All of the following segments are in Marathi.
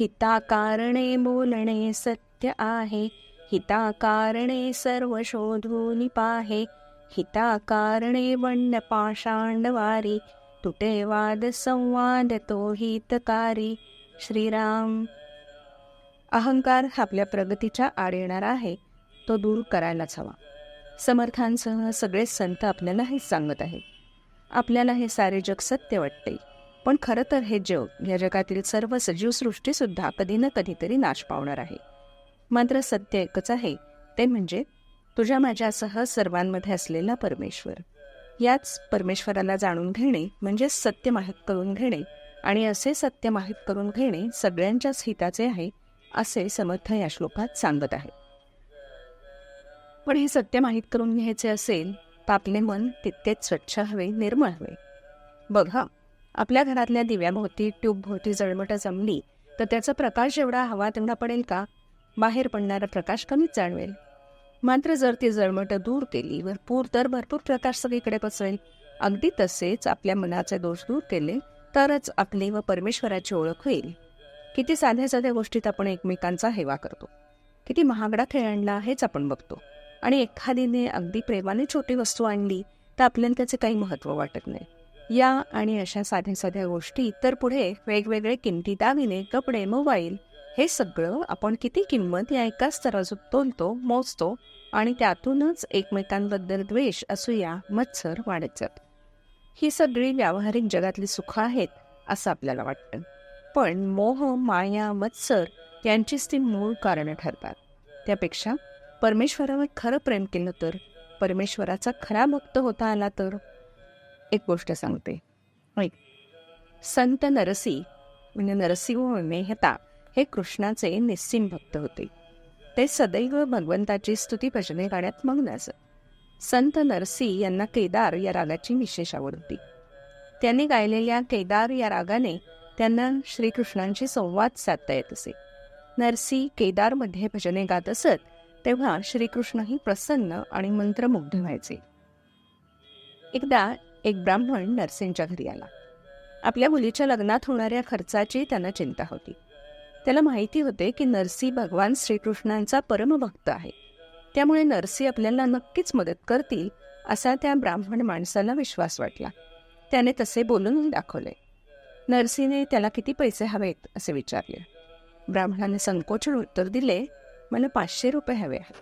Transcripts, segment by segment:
हिताकारणे बोलणे सत्य आहे. हिताकारणे सर्व शोधून पाहे. हिताकारणे वंड पाषांडवारी तुटे वाद संवाद तो हितकारी. श्रीराम. अहंकार हा आपल्या प्रगतीच्या आड येणार आहे. तो दूर करायलाच हवा. समर्थांसह सगळे संत आपल्याला हेच सांगत आहेत. आपल्याला हे सारे जग सत्य वाटते. पण खरं तर हे जग या जगातील सर्व सजीव सृष्टीसुद्धा कधी ना कधीतरी नाश पावणार आहे. मात्र सत्य एकच आहे ते म्हणजे तुझ्या माझ्यासह सर्वांमध्ये असलेला परमेश्वर. याच परमेश्वराला जाणून घेणे म्हणजे सत्य माहीत करून घेणे आणि असे सत्य माहीत करून घेणे सगळ्यांच्याच हिताचे आहे असे समर्थ या श्लोकात सांगत आहे. पण हे सत्य माहीत करून घ्यायचे असेल तर आपले मन तितकेच स्वच्छ हवे निर्मळ हवे. बघा आपल्या घरातल्या दिव्याभोवती ट्यूबभोवती जळमट जमली तर त्याचा प्रकाश जेवढा हवा तेवढा पडेल का? बाहेर पडणारा प्रकाश कमीच जाणवेल. मात्र जर ती जळमट दूर केली भरपूर तर भरपूर प्रकाश सगळीकडे पसरेल. अगदी तसेच आपल्या मनाचे दोष दूर केले तरच आपली व परमेश्वराची ओळख होईल. किती साध्या साध्या गोष्टीत आपण एकमेकांचा हेवा करतो. किती महागडा खेळ आणला हेच आपण बघतो. आणि एखादीने अगदी प्रेमाने छोटी वस्तू आणली तर आपल्याला त्याचे काही महत्त्व वाटत नाही. या आणि अशा साध्या साध्या गोष्टी तर पुढे वेगवेगळे किमती दागिने कपडे मोबाईल हे सगळं आपण किती किंमत या एकाच तराजूत तोलतो मोजतो आणि त्यातूनच एकमेकांबद्दल द्वेष असूया मत्सर वाढत जात. ही सगळी व्यावहारिक जगातली सुख आहेत असं आपल्याला वाटतं. पण मोह माया मत्सर यांचीच ती मूळ कारणं ठरतात. त्यापेक्षा परमेश्वरावर खरं प्रेम केलं तर परमेश्वराचा खरा भक्त होता आला तर एक गोष्ट सांगते. ऐक. संत नरसी म्हणजे नरसिंह मेहता हे कृष्णाचे निस्सीम भक्त होते. ते सदैव भगवंताची स्तुती भजने गाण्यात मग्न असत. संत नरसी यांना केदार या रागाची विशेष आवड होती. त्यांनी गायलेल्या केदार या रागाने त्यांना श्रीकृष्णांशी संवाद साधता येत असे. नरसी केदारमध्ये भजने गात असत तेव्हा श्रीकृष्णही प्रसन्न आणि मंत्रमुग्ध व्हायचे. एकदा एक ब्राह्मण नर्सिंगच्या घरी आला. आपल्या मुलीच्या लग्नात होणाऱ्या खर्चाची त्यांना चिंता होती. त्याला माहिती होते की नरसी भगवान श्रीकृष्णांचा परमभक्त आहे. त्यामुळे नरसी आपल्याला नक्कीच मदत करतील असा त्या ब्राह्मण माणसाला विश्वास वाटला. त्याने तसे बोलून दाखवले. नरसीने त्याला किती पैसे हवेत असे विचारले. ब्राह्मणाने संकोचन उत्तर दिले मला पाचशे रुपये हवे आहेत.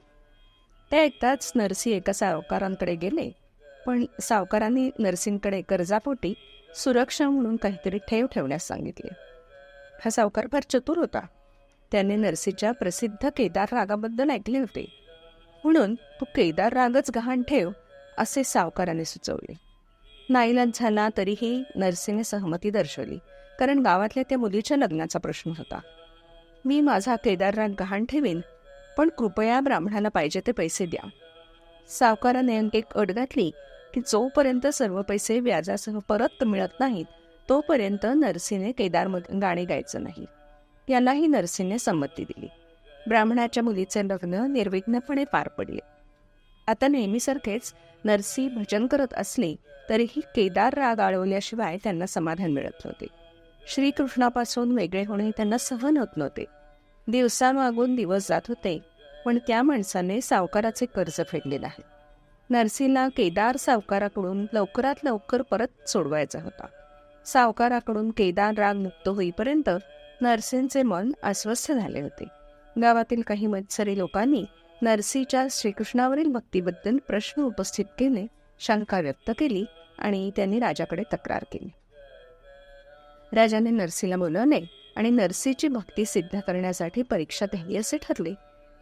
ते ऐकताच नरसी एका सावकारांकडे गेले. पण सावकारांनी नर्सिंगकडे कर्जापोटी सुरक्षा म्हणून काहीतरी ठेव ठेवण्यास सांगितले. हा सावकार फार चतुर होता. त्याने नरसीच्या प्रसिद्ध केदार रागाबद्दल ऐकले होते. म्हणून तू केदार रागच गहाण ठेव असे सावकाराने सुचवले. नाईलाज झाला तरीही नर्सीने सहमती दर्शवली कारण गावातल्या त्या मुलीच्या लग्नाचा प्रश्न होता. मी माझा केदार राग गहाण ठेवीन पण कृपया ब्राह्मणाला पाहिजे ते पैसे द्या. सावकाराने एक अट घातली की जोपर्यंत सर्व पैसे व्याजासह परत मिळत नाहीत तोपर्यंत नरसीने केदार गाणे गायचं नाही. यालाही नरसीने संमती दिली. ब्राह्मणाच्या मुलीचे लग्न निर्विघ्नपणे पार पडले. आता नेहमीसारखेच नरसी भजन करत असले तरीही केदार राग आळवल्याशिवाय त्यांना समाधान मिळत नव्हते. श्रीकृष्णापासून वेगळे होणे त्यांना सहन होत नव्हते. दिवसामागून दिवस जात होते पण त्या माणसाने सावकाराचे कर्ज फेडले नाही नर्सीला केदार सावकाराकडून लवकरात लवकर परत सोडवायचा होता. सावकाराकडून केदार राग मुक्त होईपर्यंत नर्सींचे मन अस्वस्थ झाले होते. गावातील काही मत्सरी लोकांनी नर्सीच्या श्रीकृष्णावरील भक्तीबद्दल प्रश्न उपस्थित केले शंका व्यक्त केली आणि त्यांनी राजाकडे तक्रार केली. राजाने नर्सीला बोलवले आणि नर्सीची भक्ती सिद्ध करण्यासाठी परीक्षा द्यावी असे ठरले.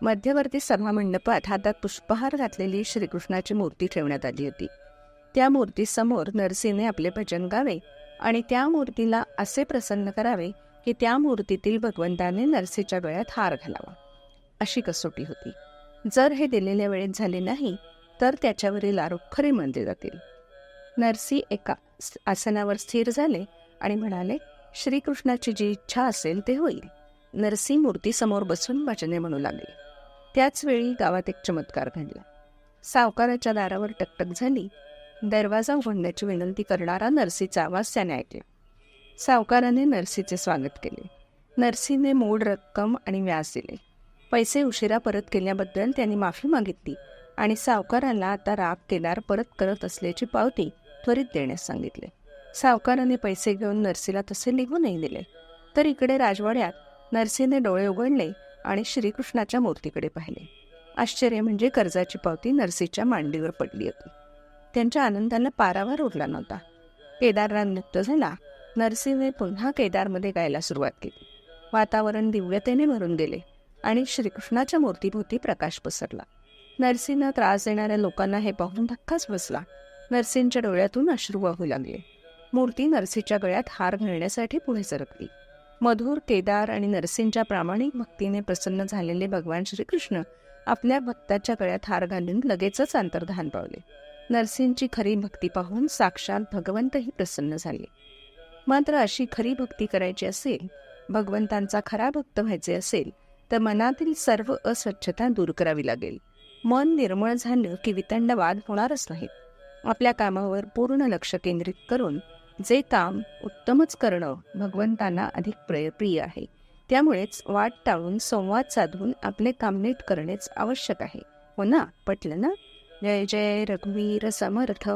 मध्यवर्ती सभा मंडपात हातात पुष्पहार घातलेली श्रीकृष्णाची मूर्ती ठेवण्यात आली होती. त्या मूर्तीसमोर नरसीने आपले भजन गावे आणि त्या मूर्तीला असे प्रसन्न करावे की त्या मूर्तीतील भगवंताने नरसीच्या गळ्यात हार घालावा. अशी कसोटी होती. जर हे दिलेल्या वेळेत झाले नाही तर त्याच्यावरील आरोप खरे मानले जातील. नरसी एका आसनावर स्थिर झाले आणि म्हणाले श्रीकृष्णाची जी इच्छा असेल ते होईल. नरसी मूर्तीसमोर बसून भजने म्हणू लागले. त्याचवेळी गावात एक चमत्कार घडला. सावकाराच्या दारावर टकटक झाली. दरवाजा उघडण्याची विनंती करणारा नरसीचा आवाज त्याने ऐकला. सावकाराने नरसीचे स्वागत केले. नर्सीने मूळ रक्कम आणि व्याज दिले. पैसे उशिरा परत केल्याबद्दल त्यांनी माफी मागितली आणि सावकाराला आता राग केदार परत करत असल्याची पावती त्वरित देण्यास सांगितले. सावकाराने पैसे घेऊन नर्सीला तसे निघूनही दिले. तर इकडे राजवाड्यात नर्सीने डोळे उघडले आणि श्रीकृष्णाच्या मूर्तीकडे पाहिले. आश्चर्य म्हणजे कर्जाची पावती नरसीच्या मांडीवर पडली होती. त्यांच्या आनंदाला पारावर उरला नव्हता. केदारनाथ नृत्य झाला. नरसिंहने पुन्हा केदारमध्ये गायला सुरुवात केली. वातावरण दिव्यतेने भरून गेले आणि श्रीकृष्णाच्या मूर्तीभोवती प्रकाश पसरला. नरसिंहला त्रास देणाऱ्या लोकांना हे पाहून धक्काच बसला. नरसिंहच्या डोळ्यातून अश्रू वाहू लागले. मूर्ती नरसीच्या गळ्यात हार घालण्यासाठी पुढे सरकली. मधुर केदार आणि नरसिंहच्या प्रामाणिक भक्तीने प्रसन्न झालेले भगवान श्रीकृष्ण आपल्या भक्ताच्या गळ्यात हार घालून लगेचच अंतर्धान पावले. नरसिंहची खरी भक्ती पाहून साक्षात भगवंतही प्रसन्न झाले. मात्र अशी खरी भक्ती करायची असेल भगवंतांचा खरा भक्त व्हायचे असेल तर मनातील सर्व अस्वच्छता दूर करावी लागेल. मन निर्मळ झालं की वितंड वाद होणारच नाहीत. आपल्या कामावर पूर्ण लक्ष केंद्रित करून जे काम उत्तमच करणं भगवंतांना अधिक प्रिय प्रिय आहे. त्यामुळेच वाट टाळून संवाद साधून आपले काम नीट करणेच आवश्यक आहे. हो ना पटलं ना? जय जय रघुवीर समर्थ.